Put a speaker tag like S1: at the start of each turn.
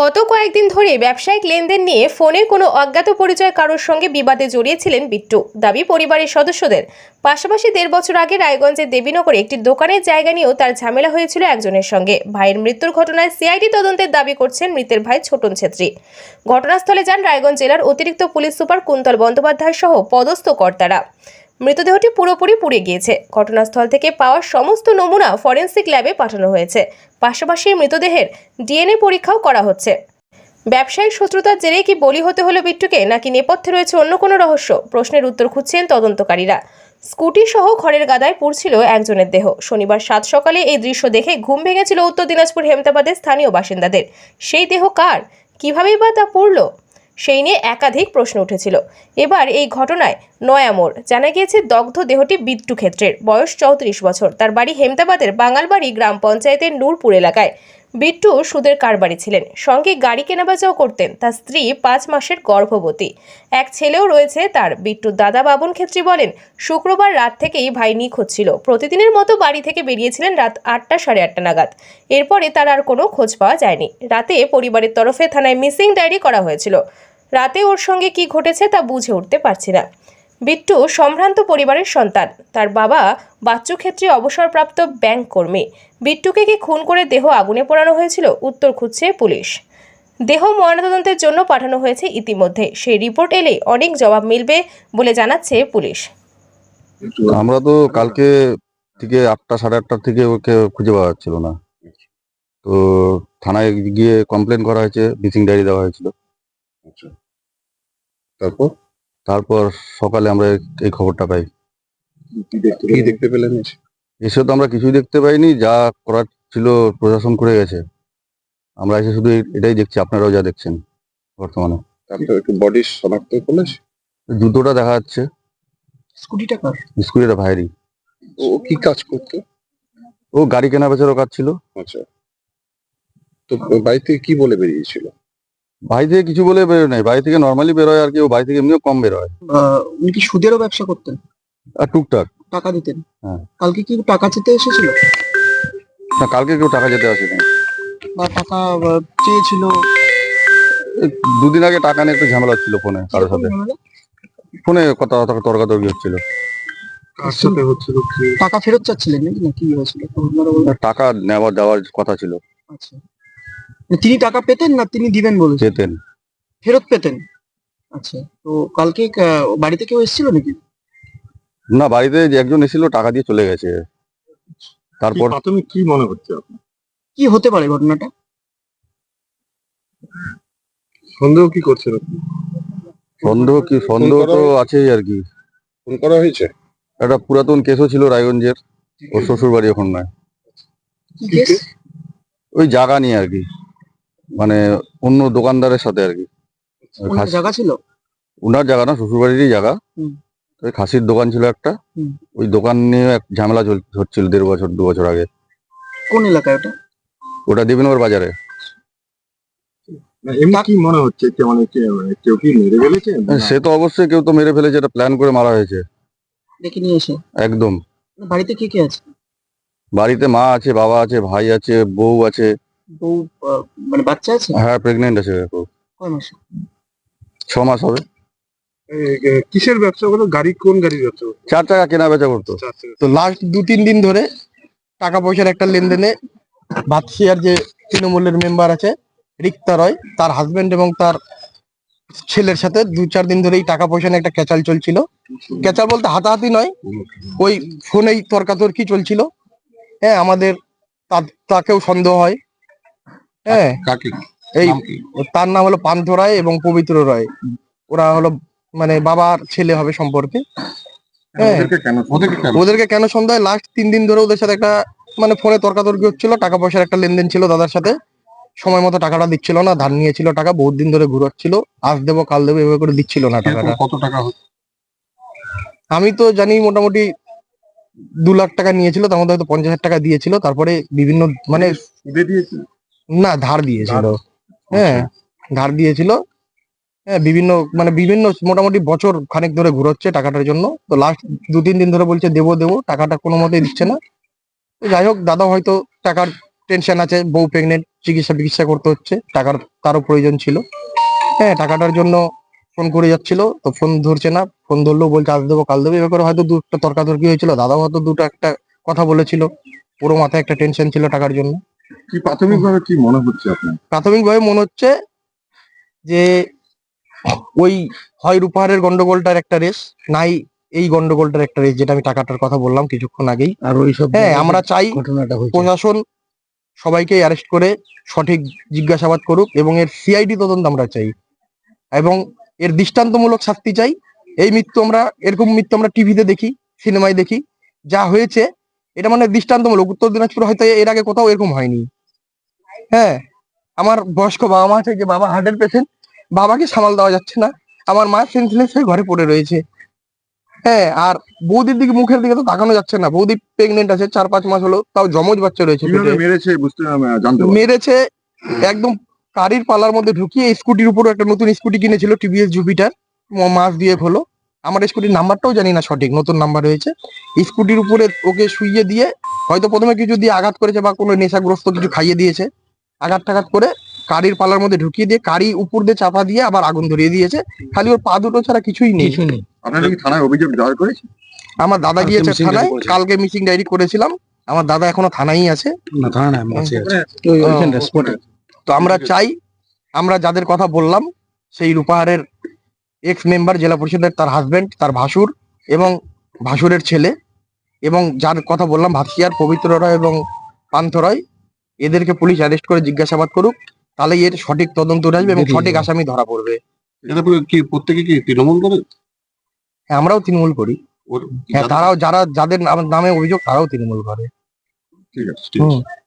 S1: গত কয়েকদিন ধরে ব্যবসায়িক লেনদেন নিয়ে ফোনে কোনো অজ্ঞাত পরিচয় কারোর সঙ্গে বিবাদে জড়িয়েছিলেন বিট্টু। দাবি, পরিবারের সদস্যদের। পাশাপাশি দেড় বছর আগে রায়গঞ্জের দেবীনগরে একটি দোকানের জায়গা নিয়েও তার ঝামেলা হয়েছিল একজনের সঙ্গে। ভাইয়ের মৃত্যুর ঘটনায় সিআইডি তদন্তের দাবি করছেন মৃতের ভাই ছোটন ছেত্রী। ঘটনাস্থলে যান রায়গঞ্জ জেলার অতিরিক্ত পুলিশ সুপার কুন্তল বন্দ্যোপাধ্যায় সহ পদস্থ কর্তারা। মৃতদেহটি পুরোপুরি পুড়ে গিয়েছে। ঘটনাস্থল থেকে পাওয়া সমস্ত নমুনা ফরেন্সিক ল্যাবে পাঠানো হয়েছে। পাশাপাশি মৃতদেহের ডিএনএ পরীক্ষাও করা হচ্ছে। ব্যবসায়িক শত্রুতার জেরে কি বলি হতে হলো বিট্টুকে, নাকি নেপথ্যে রয়েছে অন্য কোনো রহস্য? প্রশ্নের উত্তর খুঁজছেন তদন্তকারীরা। স্কুটি সহ খড়ের গাদায় পুড়ছিল একজনের দেহ। শনিবার সাত সকালে এই দৃশ্য দেখে ঘুম ভেঙেছিল উত্তর দিনাজপুর হেমতাবাদের স্থানীয় বাসিন্দাদের। সেই দেহ কার? কীভাবেই বা তা পড়ল? সেই নিয়ে একাধিক প্রশ্ন উঠেছিল। এবার এই ঘটনায় নয়ামোর জানা গিয়েছে, দগ্ধ দেহটি বিট্টু ক্ষেত্রের। বয়স চৌত্রিশ বছর। তার বাড়ি হেমদাবাদের বাঙালবাড়ি গ্রাম পঞ্চায়েতের নূরপুর এলাকায়। বিট্টু সুদের কারবারি ছিলেন। সঙ্গে গাড়ি কেনাবেচাও করতেন তার স্ত্রী পাঁচ মাসের গর্ভবতী। এক ছেলেও রয়েছে তার। বিট্টুর দাদা বাবন ক্ষেত্রী বলেন, শুক্রবার রাত থেকেই ভাই নিখোঁজ ছিল। প্রতিদিনের মতো বাড়ি থেকে বেরিয়েছিলেন রাত আটটা সাড়ে আটটা নাগাদ। এরপরে তার আর কোনো খোঁজ পাওয়া যায়নি। রাতে পরিবারের তরফে থানায় মিসিং ডায়েরি করা হয়েছিল। রাতে ওর সঙ্গে কি ঘটেছে তা বুঝে উঠতে পারছি না। বিট্টু সম্ভ্রান্ত পরিবারের সন্তান। তার বাবা বাচ্চু ক্ষেত্রে অবসরপ্রাপ্ত ব্যাংক কর্মী। বিট্টুকে কি খুন করে দেহ আগুনে পোড়ানো হয়েছিল? উত্তর খুঁজছে পুলিশ। দেহ ময়নাতদন্তের জন্য পাঠানো হয়েছে ইতিমধ্যে। সেই রিপোর্ট এলে অনেক জবাব মিলবে বলে জানাচ্ছে পুলিশ।
S2: আমরা তো কালকে থেকে আটটা সাড়ে আটটার থেকে ওকে খুঁজে পাওয়া যাচ্ছিল না। তো থানায় গিয়ে কমপ্লেন করা হয়েছে মিসিং ডায়েরি দেওয়া হয়েছিল।
S3: আচ্ছা। তারপর?
S2: তারপর সকালে আমরা এই খবরটা পাই।
S3: কি দেখতে পেলেন? এসে?
S2: তো আমরা কিছুই দেখতে পাইনি যা করার ছিল প্রশাসন করে গেছে। আমরা এসে শুধু এটাই দেখছি আপনারাও যা দেখছেন বর্তমানে।
S3: একটু বডি শনাক্ত করলেন?
S2: জুতোটা দেখা যাচ্ছে।
S4: স্কুটিটা কার?
S2: স্কুলের ভাইরি
S3: ও কি কাজ করতো?
S2: ও গাড়ি কেনা বেচারও কাজ ছিল।
S3: আচ্ছা। তো বাড়ি থেকে কি বলে বেরিয়েছিল?
S2: বাড়ি থেকে কিছু বলে বেরোয় নাই। বাড়ি থেকে নর্মালি বেরোয় আর কি ও বাড়ি থেকে এমনিও কম বেরোয়।
S4: উনি কি সুদেরও ব্যবসা করতেন?
S2: আর টুকটাক।
S4: টাকা দিতেন?
S2: হ্যাঁ।
S4: কালকে কি টাকা চেতে এসেছিল?
S2: না কালকে কেউ টাকা যেতে আসেনি।
S4: বা টাকা চেয়েছিল?
S2: দুদিন আগে টাকা নিয়ে একটু ঝামেলা হচ্ছিল ফোনে কারোর সাথে। ফোনে কথা তর্কাতর্কি হচ্ছিল।
S4: টাকা ফেরত চাচ্ছিলেন নাকি? না কি হয়েছিল।
S2: টাকা নেওয়া দেওয়ার কথা ছিল।
S4: আচ্ছা। তিনি টাকা পেতেন না তিনি দিবেন বলেছেন?
S2: যেতেন
S4: ফেরত পেতেন? আচ্ছা তো কালকে আহ, বাড়িতে কেউ এসেছিল নাকি?
S2: না বাড়িতে যে একজন এসেছিল টাকা দিয়ে চলে গেছে। তারপর
S3: প্রাথমিক কি মনে হচ্ছে আপনার?
S4: কি হতে পারে ঘটনাটা?
S3: সন্দেহ কি করছেন আপনি?
S2: সন্দেহ কি? সন্দেহ তো আছেই আর কি।
S3: ফোন করা হয়েছে?
S2: একটা পুরাতন কেসও ছিল রায়গঞ্জের ওর শ্বশুর বাড়ি এখন নয়
S4: কি কেস?
S2: ওই জায়গা নিয়ে আর কি। মানে অন্য দোকানদারের সাথে আর কি। খাস-
S4: জায়গা ছিল?
S2: উনার জায়গা না শ্বশুর বাড়িরই জায়গা।
S4: হুম।
S2: ওই খাসির দোকান ছিল একটা।
S4: হুম।
S2: ওই দোকান নিয়ে এক ঝামেলা চল- হচ্ছিল দেড় বছর দু বছর আগে।
S4: কোন এলাকায় ওটা?
S2: ওটা দেবিনগর বাজারে।
S3: এমনি কি মনে হচ্ছে মানে কে- কেউ কি মেরে ফেলেছে
S2: সে তো অবশ্যই কেউ তো মেরে ফেলেছে এটা প্ল্যান করে মারা হয়েছে।
S4: দেখে নিয়ে এসে?
S2: একদম।
S4: বাড়িতে কে কে আছে?
S2: বাড়িতে মা আছে বাবা আছে ভাই আছে বউ আছে।
S4: বউ আহ, মানে বাচ্চা আছে?
S2: হ্যাঁ প্রেগনেন্ট আছে
S4: কয় মাস?
S2: ছ মাস হবে।
S3: কিসের ব্যবসা করতো গাড়ি কোন গাড়ির ব্যবসা
S2: চার টাকা কেনা বেচা করতো।
S5: তো লাস্ট দু তিন দিন ধরে টাকা পয়সার একটা লেনদেনে ভাতশিয়ার যে তৃণমূলের মেম্বার আছে রিক্তা রয় তার হাজবেন্ড এবং তার ছেলের সাথে দু চার দিন ধরেই টাকা পয়সা নিয়ে একটা ক্যাচাল চলছিল। ক্যাচাল বলতে হাতাহাতি নয় ওই ফোনেই তর্কাতর্কি চলছিল। হ্যাঁ আমাদের তা- তাকেও সন্দেহ হয়। হ্যাঁ।
S3: কাকে
S5: এই তার নাম হলো পান্থ রায় এবং পবিত্র রায়। ওরা হলো মানে বাবার ছেলে হবে সম্পর্কে। হ্যাঁ।
S3: ওদেরকে কেন
S5: সন্ধ্যায়? লাস্ট তিন দিন ধরে ওদের সাথে একটা মানে ফোনে তর্কাতর্কি হচ্ছিল টাকা পয়সার একটা লেনদেন ছিল দাদার সাথে। সময় মতো টাকাটা দিচ্ছিল না ধার নিয়েছিল টাকা বহুত দিন ধরে ঘুরাচ্ছিল। আজ দেবো কাল দেবো এভাবে করে দিচ্ছিল না টাকাটা।
S3: কত টাকা
S5: আমি তো জানি মোটামুটি দু লাখ টাকা নিয়েছিল তার মধ্যে হয়তো পঞ্চাশ হাজার টাকা দিয়েছিল তারপরে বিভিন্ন মানে না ধার দিয়েছিল। হ্যাঁ ধার দিয়েছিল। হ্যাঁ বিভিন্ন মানে বিভিন্ন মোটামুটি বছর খানিক ধরে ঘুরোচ্ছে টাকাটার জন্য। তো লাস্ট দু তিন দিন ধরে বলছে দেবো দেবো টাকাটা কোনো মতে দিচ্ছে না। তো যাই হোক দাদা হয়তো টাকার টেনশন আছে বউ প্রেগনেন্ট চিকিৎসা চিকিৎসা করতে হচ্ছে টাকার তারও প্রয়োজন ছিল। হ্যাঁ টাকাটার জন্য ফোন করে যাচ্ছিল তো ফোন ধরছে না ফোন ধরলেও বলছে আজ দেবো কাল দেবো। এবার করে হয়তো দুটো তর্কাতর্কি হয়েছিল। দাদাও হয়তো দুটো একটা কথা বলেছিল পুরো মাথায় একটা টেনশন ছিল টাকার জন্য।
S3: কি প্রাথমিকভাবে কি মনে হচ্ছে আপনার?
S5: প্রাথমিকভাবে মনে হচ্ছে যে ওই হয় রূপাহারের গন্ডগোলটার একটা রেস নাই এই গন্ডগোলটার একটা রেস যেটা আমি টাকাটার কথা বললাম কিছুক্ষণ আগেই।
S6: আর ওইসব
S5: হ্যাঁ আমরা চাই
S6: ঘটনাটা
S5: প্রশাসন সবাইকে অ্যারেস্ট করে সঠিক জিজ্ঞাসাবাদ করুক এবং এর সিআইডি তদন্ত আমরা চাই। এবং এর দৃষ্টান্তমূলক শাস্তি চাই। এই মৃত্যু আমরা এরকম মৃত্যু আমরা টিভিতে দেখি সিনেমায় দেখি। যা হয়েছে এটা মানে দৃষ্টান্তমূলক। উত্তর দিনাজপুর হয়তো এর আগে কোথাও এরকম হয়নি। হ্যাঁ আমার বয়স্ক বাবা মা আছে যে বাবা হার্টের পেশেন্ট বাবাকে সামাল দেওয়া যাচ্ছে না। আমার মা সেন্সলেস হয়ে ঘরে পড়ে রয়েছে। হ্যাঁ আর বৌদির দিকে মুখের দিকে তো তাকানো যাচ্ছে না। বৌদি প্রেগনেন্ট আছে চার পাঁচ মাস হলো তাও জমজ বাচ্চা রয়েছে
S3: মেরেছে বুঝতে
S5: মেরেছে একদম গাড়ির পালার মধ্যে ঢুকিয়ে স্কুটির উপর একটা নতুন স্কুটি কিনেছিল টিভিএস জুপিটার মাস দিয়ে হলো। আমার স্কুটির নাম্বারটাও জানি না সঠিক নতুন নাম্বার হয়েছে স্কুটির উপরে ওকে শুইয়ে দিয়ে হয়তো প্রথমে কিছু দিয়ে আঘাত করেছে বা কোনো নেশাগ্রস্ত কিছু খাইয়ে দিয়েছে। আঘাত টাঘাত করে গাড়ির পালার মধ্যে ঢুকিয়ে দিয়ে গাড়ি উপর দিয়ে চাপা দিয়ে আবার আগুন ধরিয়ে দিয়েছে। খালি ওর পা দুটো ছাড়া কিছুই নেই।
S6: কিছু
S3: আপনারা কি থানায় অভিযোগ দায়ের করেছে
S5: আমার দাদা গিয়েছে থানায় কালকে মিসিং ডায়েরি করেছিলাম। আমার দাদা এখনও থানায় আছে।
S6: না থানা আছে
S5: তো আমরা চাই আমরা যাদের কথা বললাম সেই রূপাহারের এক্স মেম্বার জেলা পরিষদের তার হাজবেন্ড তার ভাসুর এবং ভাসুরের ছেলে এবং যার কথা বললাম ভাসিয়ার পবিত্র রয় এবং পান্থ রয় এদেরকে পুলিশ অ্যারেস্ট করে জিজ্ঞাসাবাদ করুক তাহলে এর সঠিক তদন্ত উঠে আসবে এবং সঠিক আসামি ধরা পড়বে।
S3: এটা কি প্রত্যেকে কি তৃণমূল করে?
S5: হ্যাঁ, আমরাও তৃণমূল করি। হ্যাঁ তারাও যারা যাদের নাম- নামে অভিযোগ তারাও তৃণমূল করে।
S3: ঠিক আছে।